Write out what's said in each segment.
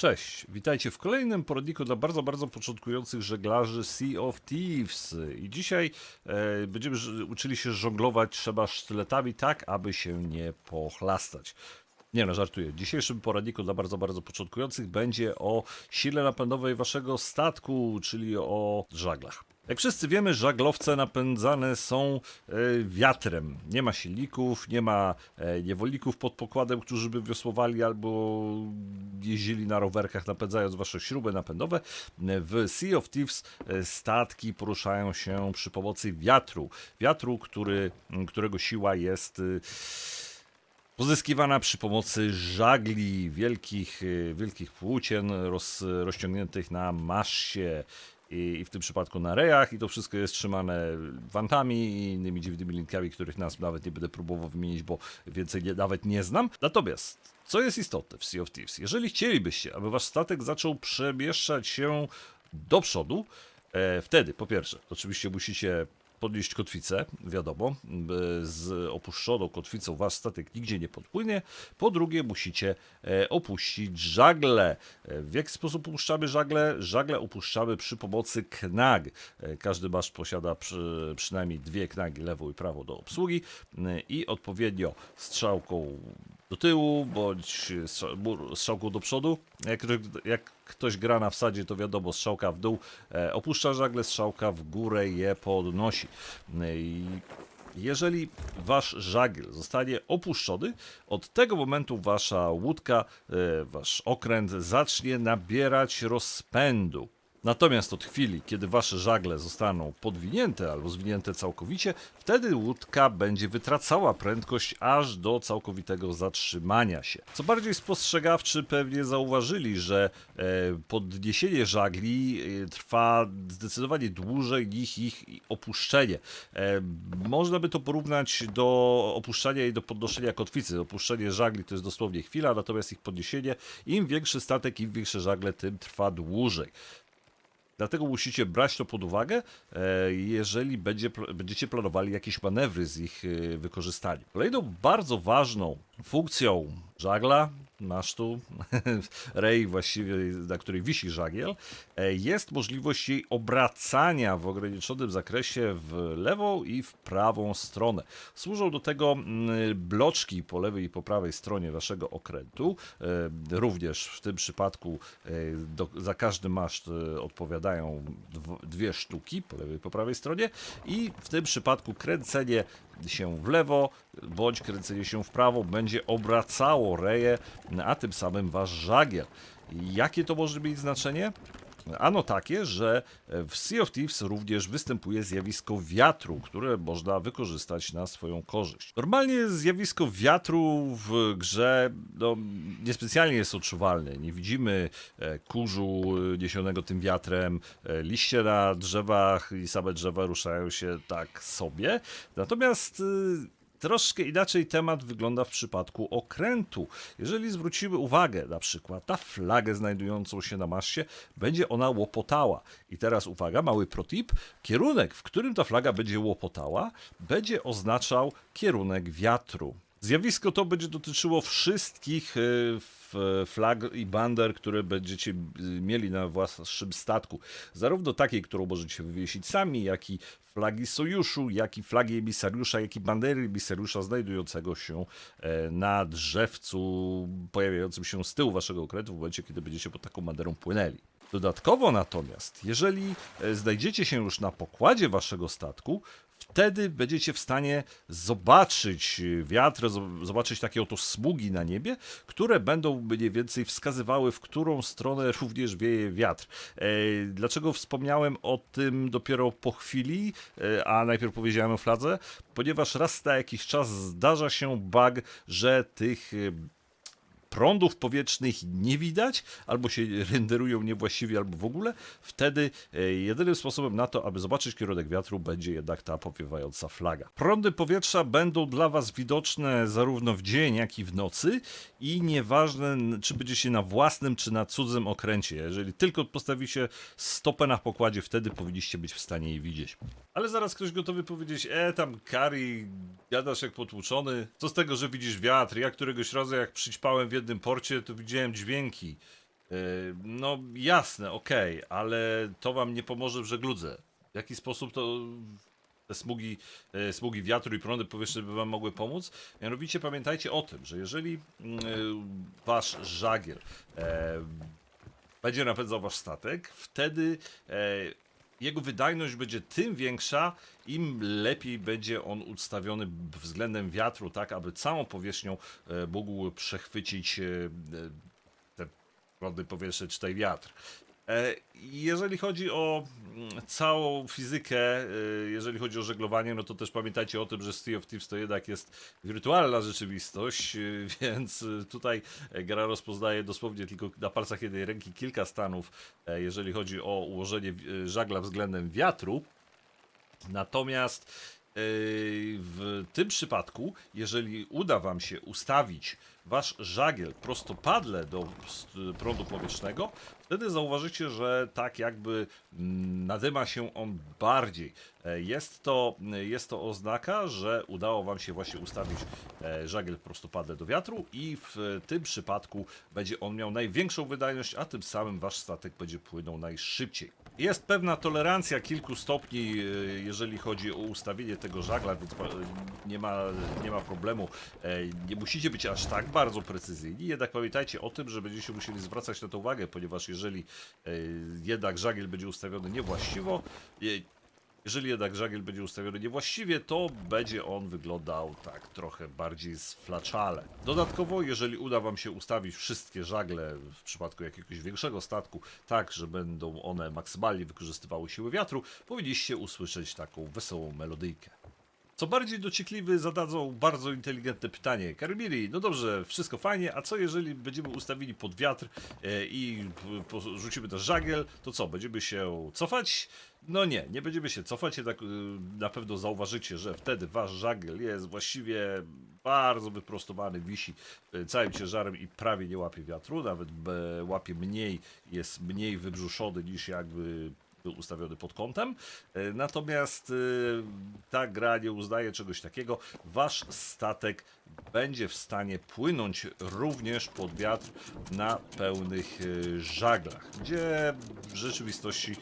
Cześć, witajcie w kolejnym poradniku dla bardzo, bardzo początkujących żeglarzy Sea of Thieves. I dzisiaj e, będziemy uczyli się żonglować trzeba sztyletami tak, aby się nie pochlastać. Nie no, żartuję. W dzisiejszym poradniku dla bardzo, bardzo początkujących będzie o sile napędowej waszego statku, czyli o żaglach. Jak wszyscy wiemy, żaglowce napędzane są e, wiatrem. Nie ma silników, nie ma e, niewolników pod pokładem, którzy by wiosłowali albo jeździli na rowerkach napędzając wasze śruby napędowe. W Sea of Thieves e, statki poruszają się przy pomocy wiatru. Wiatru, który, którego siła jest... pozyskiwana przy pomocy żagli, wielkich, wielkich płócien roz, rozciągniętych na maszcie i, w tym przypadku na rejach i to wszystko jest trzymane wantami i innymi dziwnymi linkami, których nas nawet nie będę próbował wymienić, bo więcej nie, nawet nie znam. Natomiast, co jest istotne w Sea of Thieves? Jeżeli chcielibyście, aby wasz statek zaczął przemieszczać się do przodu, e, wtedy po pierwsze, oczywiście musicie podnieść kotwicę, wiadomo, z opuszczoną kotwicą wasz statek nigdzie nie podpłynie. Po drugie, musicie e, opuścić żagle. E, w jaki sposób opuszczamy żagle? Żagle opuszczamy przy pomocy knag. E, każdy masz posiada przy, przynajmniej dwie knagi, lewą i prawą do obsługi i odpowiednio strzałką do tyłu, bądź strzałką do przodu. Jak, jak ktoś gra na wsadzie, to wiadomo, strzałka w dół e, opuszcza żagle, strzałka w górę je podnosi. I jeżeli wasz żagiel zostanie opuszczony, od tego momentu wasza łódka, e, wasz okręt zacznie nabierać rozpędu. Natomiast od chwili, kiedy wasze żagle zostaną podwinięte albo zwinięte całkowicie, wtedy łódka będzie wytracała prędkość aż do całkowitego zatrzymania się. Co bardziej spostrzegawczy pewnie zauważyli, że e, podniesienie żagli e, trwa zdecydowanie dłużej niż ich opuszczenie. E, można by to porównać do opuszczania i do podnoszenia kotwicy. Opuszczenie żagli to jest dosłownie chwila, natomiast ich podniesienie, im większy statek, im większe żagle, tym trwa dłużej. Dlatego musicie brać to pod uwagę, e, jeżeli będzie, będziecie planowali jakieś manewry z ich e, wykorzystaniem. Kolejną bardzo ważną funkcją żagla, masztu, rej właściwie, na której wisi żagiel, e, jest możliwość jej obracania w ograniczonym zakresie w lewą i w prawą stronę. Służą do tego mm, bloczki po lewej i po prawej stronie waszego okrętu. E, Również w tym przypadku e, do, za każdy maszt odpowiadają dw- dwie sztuki po lewej i po prawej stronie i w tym przypadku kręcenie się w lewo bądź kręcenie się w prawo będzie obracało reję, a tym samym wasz żagiel. Jakie to może mieć znaczenie? Ano takie, że w Sea of Thieves również występuje zjawisko wiatru, które można wykorzystać na swoją korzyść. Normalnie zjawisko wiatru w grze no, niespecjalnie jest odczuwalne. Nie widzimy e, kurzu e, niesionego tym wiatrem, e, liście na drzewach i same drzewa ruszają się tak sobie. Natomiast e, Troszkę inaczej temat wygląda w przypadku okrętu. Jeżeli zwrócimy uwagę na przykład na flagę znajdującą się na maszcie, będzie ona łopotała. I teraz uwaga, mały protip. Kierunek, w którym ta flaga będzie łopotała, będzie oznaczał kierunek wiatru. Zjawisko to będzie dotyczyło wszystkich f- flag i bander, które będziecie e, mieli na waszym statku. Zarówno takiej, którą możecie wywiesić sami, jak i flagi sojuszu, jak i flagi emisariusza, jak i bandery emisariusza znajdującego się e, na drzewcu pojawiającym się z tyłu waszego okrętu w momencie, kiedy będziecie pod taką banderą płynęli. Dodatkowo natomiast, jeżeli e, znajdziecie się już na pokładzie waszego statku, wtedy będziecie w stanie zobaczyć e, wiatr, zo- zobaczyć takie oto smugi na niebie, które będą mniej więcej wskazywały, w którą stronę również wieje wiatr. E, Dlaczego wspomniałem o tym dopiero po chwili, e, a najpierw powiedziałem o fladze? Ponieważ raz na jakiś czas zdarza się bug, że tych e, prądów powietrznych nie widać, albo się renderują niewłaściwie, albo w ogóle, wtedy e, jedynym sposobem na to, aby zobaczyć kierunek wiatru, będzie jednak ta powiewająca flaga. Prądy powietrza będą dla Was widoczne zarówno w dzień, jak i w nocy i nieważne, czy będziecie na własnym, czy na cudzym okręcie. Jeżeli tylko postawicie stopę na pokładzie, wtedy powinniście być w stanie je widzieć. Ale zaraz ktoś gotowy powiedzieć, e, tam Kari, gadasz jak potłuczony. Co z tego, że widzisz wiatr? Ja któregoś razu jak przyćpałem w jednym porcie, to widziałem dźwięki. No jasne, okej, ale to wam nie pomoże w żegludze. W jaki sposób to te smugi, e, smugi wiatru i prądy powietrzne by wam mogły pomóc? Mianowicie pamiętajcie o tym, że jeżeli mm, e, wasz żagiel e, będzie napędzał wasz statek, wtedy e, jego wydajność będzie tym większa, im lepiej będzie on ustawiony względem wiatru, tak aby całą powierzchnią e, mógł przechwycić e, e, te prądy powietrzne czy ten wiatr. E, Jeżeli chodzi o mm, całą fizykę, e, jeżeli chodzi o żeglowanie, no to też pamiętajcie o tym, że Sea of Thieves to jednak jest wirtualna rzeczywistość, e, więc tutaj gra rozpoznaje dosłownie tylko na palcach jednej ręki kilka stanów, jeżeli chodzi o ułożenie żagla względem wiatru. Natomiast w tym przypadku, jeżeli uda Wam się ustawić Wasz żagiel prostopadle do prądu powietrznego, wtedy zauważycie, że tak jakby mm, nadyma się on bardziej. E, Jest to, jest to oznaka, że udało Wam się właśnie ustawić e, żagiel prostopadle do wiatru i w tym przypadku będzie on miał największą wydajność, a tym samym Wasz statek będzie płynął najszybciej. Jest pewna tolerancja kilku stopni, e, jeżeli chodzi o ustawienie tego żagla, więc nie ma, nie ma problemu. Nie musicie być aż tak bardzo precyzyjni, jednak pamiętajcie o tym, że będziecie musieli zwracać na to uwagę, ponieważ jeżeli e, jednak żagiel będzie ustawiony niewłaściwo, e, jeżeli jednak żagiel będzie ustawiony niewłaściwie, to będzie on wyglądał tak trochę bardziej sflaczale. Dodatkowo, jeżeli uda Wam się ustawić wszystkie żagle w przypadku jakiegoś większego statku, tak, że będą one maksymalnie wykorzystywały siły wiatru, powinniście usłyszeć taką wesołą melodyjkę. Co bardziej dociekliwy zadadzą bardzo inteligentne pytanie. Karmiri, no dobrze, wszystko fajnie, a co jeżeli będziemy ustawili pod wiatr e, i rzucimy też żagiel, to co, będziemy się cofać? No nie, nie będziemy się cofać, jednak y, na pewno zauważycie, że wtedy wasz żagiel jest właściwie bardzo wyprostowany, wisi y, całym ciężarem i prawie nie łapie wiatru, nawet e, łapie mniej, jest mniej wybrzuszony niż jakby był ustawiony pod kątem. E, Natomiast e, ta gra nie uznaje czegoś takiego. Wasz statek będzie w stanie płynąć również pod wiatr na pełnych e, żaglach, gdzie w rzeczywistości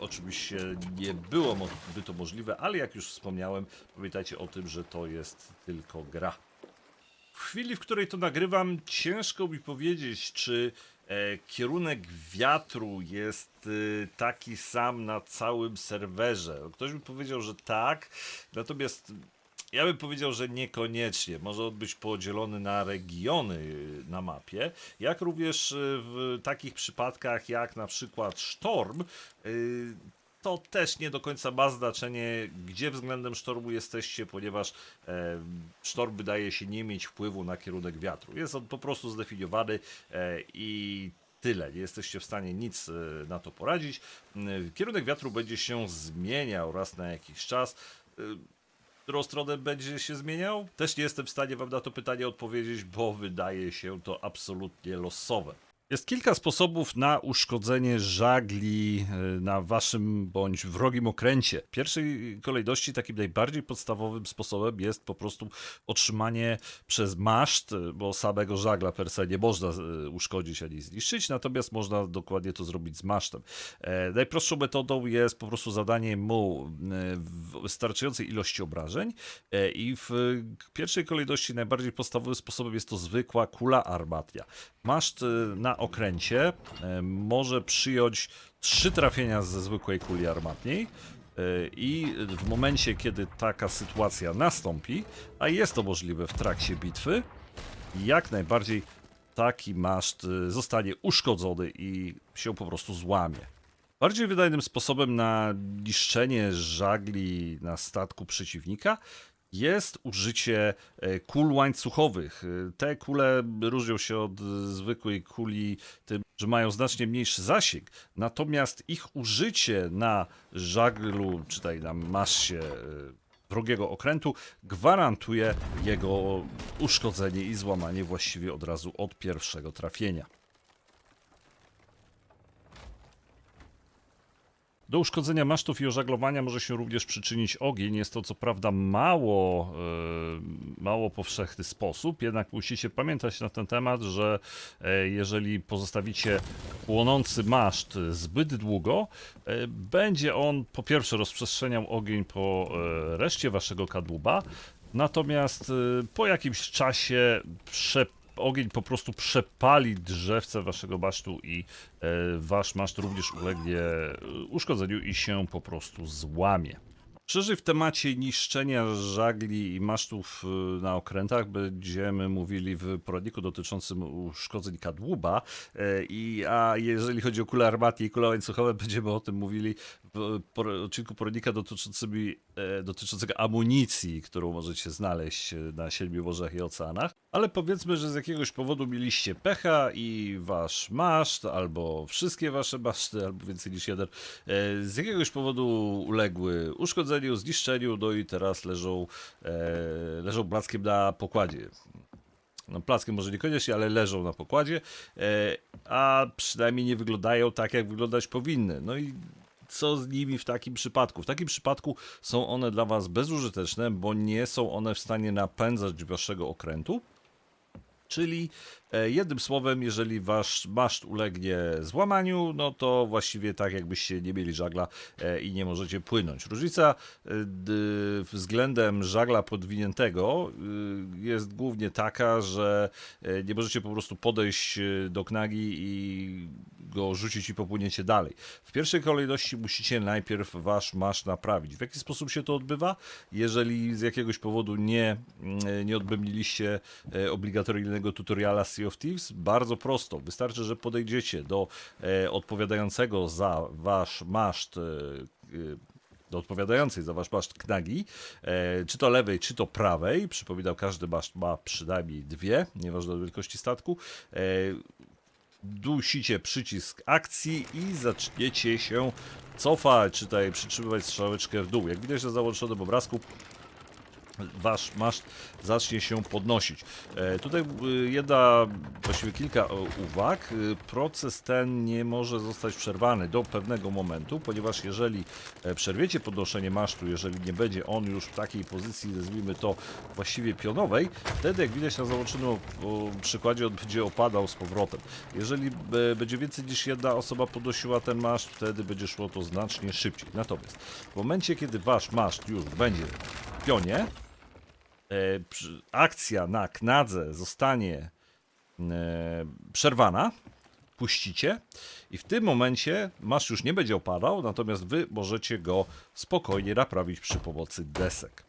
oczywiście nie było by to możliwe, ale jak już wspomniałem, pamiętajcie o tym, że to jest tylko gra. W chwili, w której to nagrywam, ciężko mi powiedzieć, czy kierunek wiatru jest e, taki sam na całym serwerze. Ktoś by powiedział, że tak, natomiast ja bym powiedział, że niekoniecznie. Może on być podzielony na regiony y, na mapie, jak również y, w takich przypadkach jak na przykład sztorm. To też nie do końca ma znaczenie, gdzie względem sztormu jesteście, ponieważ e, sztorm wydaje się nie mieć wpływu na kierunek wiatru. Jest on po prostu zdefiniowany e, i tyle. Nie jesteście w stanie nic e, na to poradzić. Mm, Kierunek wiatru będzie się zmieniał raz na jakiś czas. E, którą stronę będzie się zmieniał? Też nie jestem w stanie Wam na to pytanie odpowiedzieć, bo wydaje się to absolutnie losowe. Jest kilka sposobów na uszkodzenie żagli e, na waszym bądź wrogim okręcie. W pierwszej kolejności takim najbardziej podstawowym sposobem jest po prostu otrzymanie przez maszt, e, bo samego żagla per se nie można e, uszkodzić ani zniszczyć, natomiast można dokładnie to zrobić z masztem. Najprostszą metodą jest po prostu zadanie mu wystarczającej ilości obrażeń i w pierwszej kolejności najbardziej podstawowym sposobem jest to zwykła kula armatnia. Maszt na okręcie e, może przyjąć trzy trafienia ze zwykłej kuli armatniej e, i w momencie, kiedy taka sytuacja nastąpi, a jest to możliwe w trakcie bitwy, jak najbardziej taki maszt e, zostanie uszkodzony i się po prostu złamie. Bardziej wydajnym sposobem na niszczenie żagli na statku przeciwnika jest użycie e, kul łańcuchowych. E, Te kule różnią się od e, zwykłej kuli tym, że mają znacznie mniejszy zasięg, natomiast ich użycie na żaglu, czy tutaj na masie wrogiego okrętu gwarantuje jego uszkodzenie i złamanie właściwie od razu od pierwszego trafienia. Do uszkodzenia masztów i ożaglowania może się również przyczynić ogień. Jest to co prawda mało, e, mało powszechny sposób, jednak musicie pamiętać na ten temat, że e, jeżeli pozostawicie płonący maszt zbyt długo, e, będzie on po pierwsze rozprzestrzeniał ogień po reszcie waszego kadłuba, natomiast po jakimś czasie prze ogień po prostu przepali drzewce waszego masztu i e, wasz maszt również ulegnie e, uszkodzeniu i się po prostu złamie. Szerzej w temacie niszczenia żagli i masztów y, na okrętach będziemy mówili w poradniku dotyczącym uszkodzeń kadłuba. E, I, a jeżeli chodzi o kule armatnie i kule łańcuchowe, będziemy o tym mówili odcinku poradnika dotyczącymi, e, dotyczącego amunicji, którą możecie znaleźć e, na siedmiu morzach i oceanach. Ale powiedzmy, że z jakiegoś powodu mieliście pecha i wasz maszt, albo wszystkie wasze maszty, albo więcej niż jeden, e, z jakiegoś powodu uległy uszkodzeniu, zniszczeniu, no i teraz leżą, leżą blaskiem na pokładzie. No, plackiem może niekoniecznie, ale leżą na pokładzie, a przynajmniej nie wyglądają tak, jak wyglądać powinny. No i co z nimi w takim przypadku? W takim przypadku są one dla Was bezużyteczne, bo nie są one w stanie napędzać Waszego okrętu. Czyli jednym słowem, jeżeli wasz maszt ulegnie złamaniu, no to właściwie tak jakbyście nie mieli żagla e, i nie możecie płynąć. Różnica e, względem żagla podwiniętego jest głównie taka, że e, nie możecie po prostu podejść e, do knagi i go rzucić i popłyniecie dalej. W pierwszej kolejności musicie najpierw wasz maszt naprawić. W jaki sposób się to odbywa? Jeżeli z jakiegoś powodu nie, nie odbębniliście e, obligatoryjnego tutoriala Sea of Thieves, bardzo prosto. Wystarczy, że podejdziecie do e, odpowiadającego za wasz maszt e, e, do odpowiadającej za wasz maszt knagi, e, czy to lewej, czy to prawej. Przypominam, każdy maszt ma przynajmniej dwie, nieważne od wielkości statku. E, dusicie przycisk akcji i zaczniecie się cofać, czy tutaj przytrzymywać strzałeczkę w dół. Jak widać na załączonym obrazku, wasz maszt zacznie się podnosić. E, tutaj y, jedna, właściwie kilka o, uwag. Proces ten nie może zostać przerwany do pewnego momentu, ponieważ jeżeli e, przerwiecie podnoszenie masztu, jeżeli nie będzie on już w takiej pozycji, nazwijmy to właściwie pionowej, wtedy jak widać na załączonym przykładzie on będzie opadał z powrotem. Jeżeli e, będzie więcej niż jedna osoba podnosiła ten maszt, wtedy będzie szło to znacznie szybciej. Natomiast w momencie, kiedy wasz maszt już będzie w pionie, e, akcja na knadze zostanie e, przerwana, puścicie i w tym momencie masz już nie będzie opadał, natomiast wy możecie go spokojnie naprawić przy pomocy desek.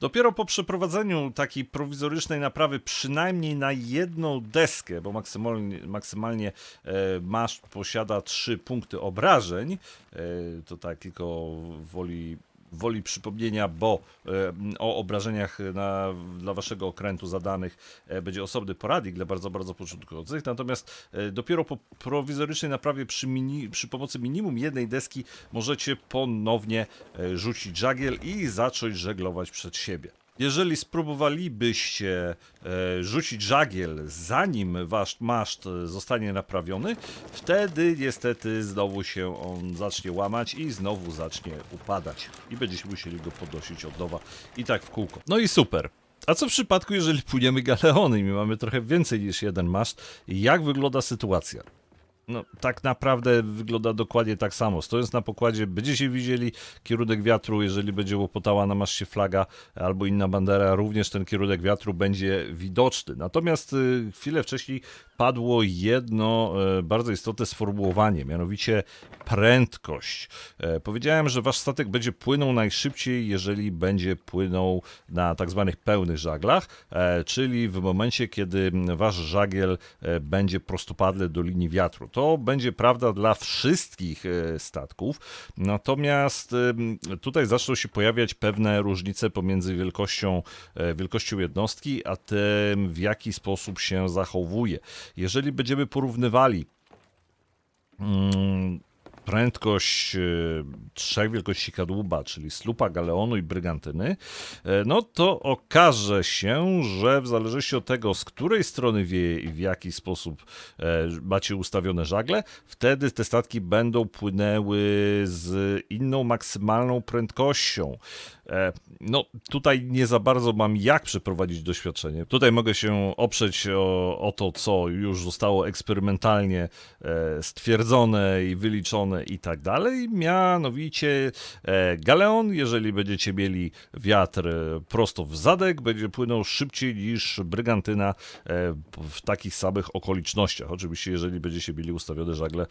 Dopiero po przeprowadzeniu takiej prowizorycznej naprawy przynajmniej na jedną deskę, bo maksymalnie, maksymalnie e, masz posiada trzy punkty obrażeń, e, to tak tylko woli, woli przypomnienia, bo e, o obrażeniach na, dla waszego okrętu zadanych e, będzie osobny poradnik dla bardzo, bardzo początkujących, natomiast e, dopiero po prowizorycznej naprawie przy, mini, przy pomocy minimum jednej deski możecie ponownie rzucić żagiel i zacząć żeglować przed siebie. Jeżeli spróbowalibyście e, rzucić żagiel zanim wasz maszt zostanie naprawiony, wtedy niestety znowu się on zacznie łamać i znowu zacznie upadać. I będziecie musieli go podnosić od nowa i tak w kółko. No i super. A co w przypadku, jeżeli płyniemy galeony i my mamy trochę więcej niż jeden maszt? Jak wygląda sytuacja? No, tak naprawdę wygląda dokładnie tak samo. Stojąc na pokładzie, będziecie widzieli kierunek wiatru, jeżeli będzie łopotała na maszcie flaga albo inna bandera, również ten kierunek wiatru będzie widoczny. Natomiast y, chwilę wcześniej padło jedno e, bardzo istotne sformułowanie, mianowicie prędkość. E, Powiedziałem, że wasz statek będzie płynął najszybciej, jeżeli będzie płynął na tak zwanych pełnych żaglach, e, czyli w momencie, kiedy wasz żagiel będzie prostopadle do linii wiatru. To będzie prawda dla wszystkich e, statków, natomiast tutaj zaczną się pojawiać pewne różnice pomiędzy wielkością, e, wielkością jednostki, a tym w jaki sposób się zachowuje. Jeżeli będziemy porównywali mm, prędkość e, trzech wielkości kadłuba, czyli slupa, galeonu i brygantyny, e, no to okaże się, że w zależności od tego, z której strony wieje i w jaki sposób e, macie ustawione żagle, wtedy te statki będą płynęły z inną maksymalną prędkością. No, tutaj nie za bardzo mam jak przeprowadzić doświadczenie. Tutaj mogę się oprzeć o, o to, co już zostało eksperymentalnie stwierdzone i wyliczone i tak dalej. Mianowicie e, Galeon, jeżeli będziecie mieli wiatr e, prosto w zadek, będzie płynął szybciej niż Brygantyna e, w takich samych okolicznościach. Oczywiście, jeżeli będziecie mieli ustawione żagle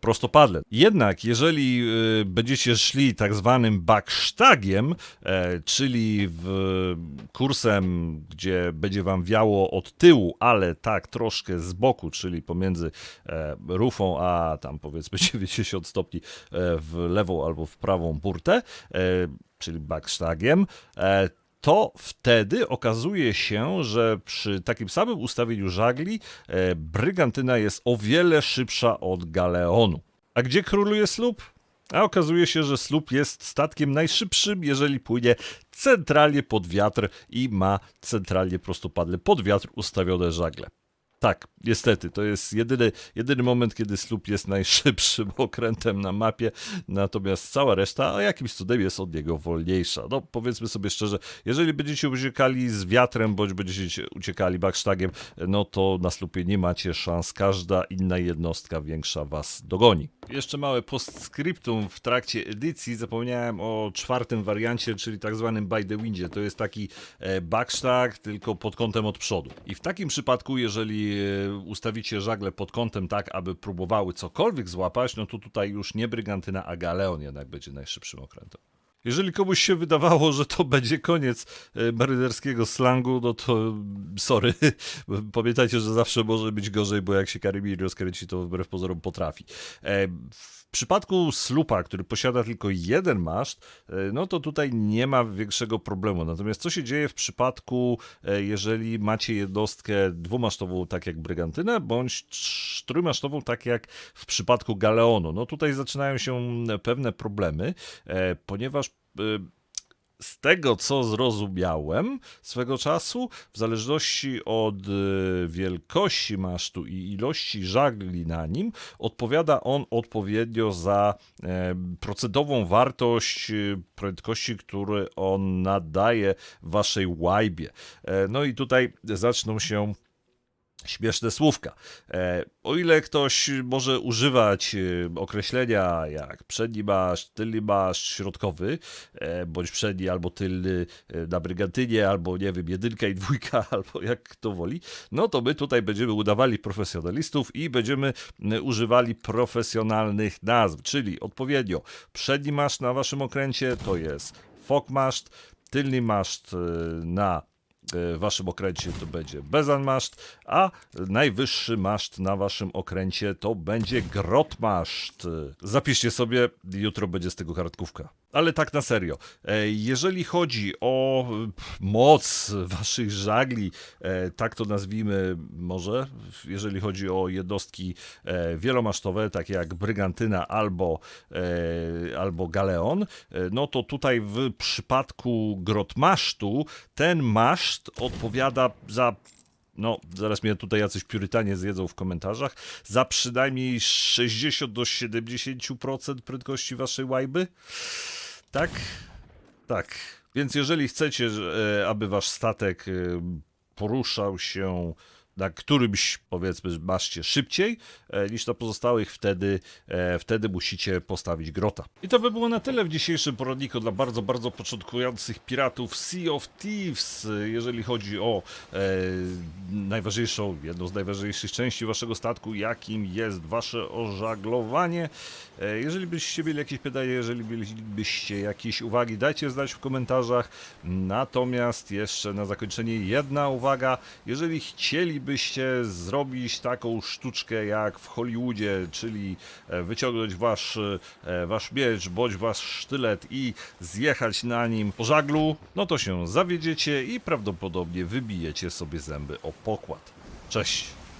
prostopadle. Jednak, jeżeli będziecie szli tak zwanym backstagiem, czyli kursem, gdzie będzie wam wiało od tyłu, ale tak troszkę z boku, czyli pomiędzy rufą a tam powiedzmy 90 stopni e, w lewą albo w prawą burtę, e, czyli backstagiem, e, to wtedy okazuje się, że przy takim samym ustawieniu żagli Brygantyna jest o wiele szybsza od Galeonu. A gdzie króluje słup? A okazuje się, że słup jest statkiem najszybszym, jeżeli płynie centralnie pod wiatr i ma centralnie prostopadle pod wiatr ustawione żagle. Tak, niestety, to jest jedyny, jedyny moment, kiedy słup jest najszybszym okrętem na mapie, natomiast cała reszta, a jakimś cudem jest od niego wolniejsza. No, powiedzmy sobie szczerze, jeżeli będziecie uciekali z wiatrem, bądź będziecie uciekali backstagiem, no to na słupie nie macie szans, każda inna jednostka większa was dogoni. Jeszcze małe postscriptum w trakcie edycji, zapomniałem o czwartym wariancie, czyli tak zwanym by the windzie. To jest taki e, backstag, tylko pod kątem od przodu. I w takim przypadku, jeżeli e, ustawicie żagle pod kątem tak, aby próbowały cokolwiek złapać, no to tutaj już nie Brygantyna, a Galeon jednak będzie najszybszym okrętem. Jeżeli komuś się wydawało, że to będzie koniec e, marynerskiego slangu, no to mm, sorry. Pamiętajcie, że zawsze może być gorzej, bo jak się karabin rozkręci, to wbrew pozorom potrafi. E, W przypadku slupa, który posiada tylko jeden maszt, e, no to tutaj nie ma większego problemu. Natomiast co się dzieje w przypadku, jeżeli macie jednostkę dwumasztową, tak jak Brygantynę, bądź trójmasztową, tak jak w przypadku Galeonu? No tutaj zaczynają się pewne problemy, ponieważ z tego, co zrozumiałem swego czasu, w zależności od e, wielkości masztu i ilości żagli na nim, odpowiada on odpowiednio za procentową wartość e, prędkości, które on nadaje waszej łajbie. E, no i tutaj zaczną się śmieszne słówka. E, o ile ktoś może używać e, określenia jak przedni maszt, tylny maszt, środkowy, e, bądź przedni albo tylny na Brygantynie, albo nie wiem, jedynka i dwójka, albo jak kto woli, no to my tutaj będziemy udawali profesjonalistów i będziemy używali profesjonalnych nazw, czyli odpowiednio przedni maszt na waszym okręcie to jest fokmaszt, tylny maszt na w waszym okręcie to będzie bezanmaszt, a najwyższy maszt na waszym okręcie to będzie grotmaszt. Zapiszcie sobie, jutro będzie z tego kartkówka. Ale tak na serio, e, jeżeli chodzi o moc waszych żagli, e, tak to nazwijmy może, jeżeli chodzi o jednostki e, wielomasztowe, takie jak Brygantyna albo, albo Galeon, no to tutaj w przypadku grotmasztu ten maszt odpowiada za no, zaraz mnie tutaj jacyś piurytanie zjedzą w komentarzach, za przynajmniej 60 do 70% prędkości waszej łajby. Tak? Tak. Więc jeżeli chcecie, e, aby wasz statek e, poruszał się na którymś, powiedzmy, maszcie szybciej e, niż na pozostałych, wtedy, e, wtedy musicie postawić grota. I to by było na tyle w dzisiejszym poradniku dla bardzo, bardzo początkujących piratów Sea of Thieves, jeżeli chodzi o e, najważniejszą, jedną z najważniejszych części waszego statku, jakim jest wasze ożaglowanie. E, jeżeli byście mieli jakieś pytania, jeżeli mielibyście jakieś uwagi, dajcie znać w komentarzach. Natomiast jeszcze na zakończenie jedna uwaga. Jeżeli chcielibyście zrobić taką sztuczkę jak w Hollywoodzie, czyli e, wyciągnąć wasz, e, wasz miecz bądź wasz sztylet i zjechać na nim po żaglu, no to się zawiedziecie i prawdopodobnie wybijecie sobie zęby o pokład. Cześć!